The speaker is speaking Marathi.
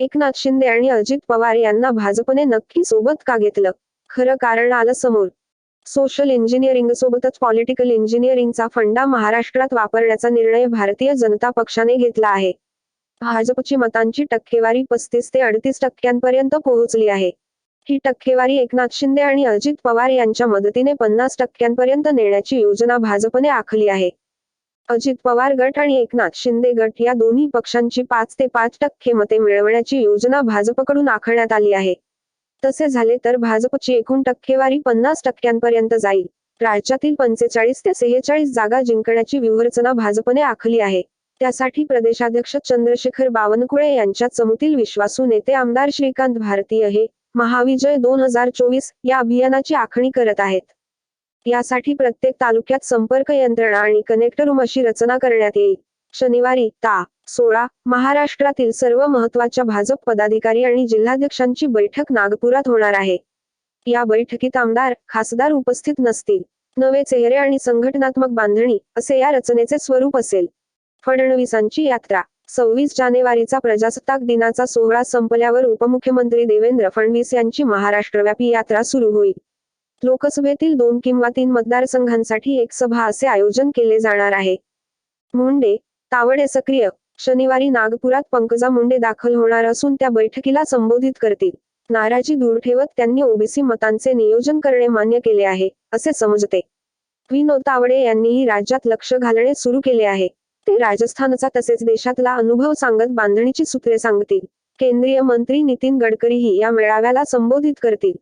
एकनाथ शिंदे आणि अजित पवार यांना भाजपने नक्की सोबत का घेतलं? खरं कारण आलं समोर. सोशल इंजिनिअरिंग सोबतच पॉलिटिकल इंजिनिअरिंगचा फंडा महाराष्ट्रात वापरण्याचा निर्णय भारतीय जनता पक्षाने घेतला आहे. भाजपची मतांची टक्केवारी पस्तीस ते अडतीस टक्क्यांपर्यंत पोहोचली आहे. ही टक्केवारी एकनाथ शिंदे आणि अजित पवार यांच्या मदतीने पन्नास टक्क्यांपर्यंत नेण्याची योजना भाजपने आखली आहे. अजित पवार गट आणि एकनाथ शिंदे गट या दोन्ही पक्षांची पाच ते पाच टक्के मते मिळवण्याची योजना भाजपकडून आखण्यात आली आहे. तसे झाले तर भाजपची एकूण टक्केवारी पन्नास टक्क्यांपर्यंत जाईल. राज्यातील पंचेचाळीस ते सेहेचाळीस जागा जिंकण्याची व्यूहरचना भाजपने आखली आहे. त्यासाठी प्रदेशाध्यक्ष चंद्रशेखर बावनकुळे यांच्या चमूतील विश्वासू नेते आमदार श्रीकांत भारतीय हे महाविजय दोन हजार चोवीस या अभियानाची आखणी करत आहेत. यासाठी प्रत्येक तालुक्यात संपर्क यंत्रणा आणि कनेक्टर रूम अशी रचना करण्यात येईल. शनिवारी ता सोळा महाराष्ट्रातील सर्व महत्त्वाच्या भाजप पदाधिकारी आणि जिल्हाध्यक्षांची बैठक नागपुरात होणार आहे. या बैठकीत आमदार खासदार उपस्थित नसतील. नवे चेहरे आणि संघटनात्मक बांधणी असे या रचनेचे स्वरूप असेल. फडणवीसांची यात्रा सव्वीस जानेवारीचा प्रजासत्ताक दिनाचा सोहळा संपल्यावर उपमुख्यमंत्री देवेंद्र फडणवीस यांची महाराष्ट्रव्यापी यात्रा सुरू होईल. लोकसभेतील दोन किंवा तीन मतदारसंघांसाठी एक सभा असे आयोजन केले जाणार आहे. मुंडे तावडे सक्रिय शनिवारी नागपुरात पंकजा मुंडे दाखल होणार असून त्या बैठकीला संबोधित करतील. नाराजी दूर ठेवत त्यांनी ओबीसी मतांचे नियोजन करणे मान्य केले आहे असे समजते. विनोद तावडे यांनीही राज्यात लक्ष घालणे सुरू केले आहे. ते राजस्थानचा तसेच देशातला अनुभव सांगत बांधणीची सूत्रे सांगतील. केंद्रीय मंत्री नितीन गडकरीही या मेळाव्याला संबोधित करतील.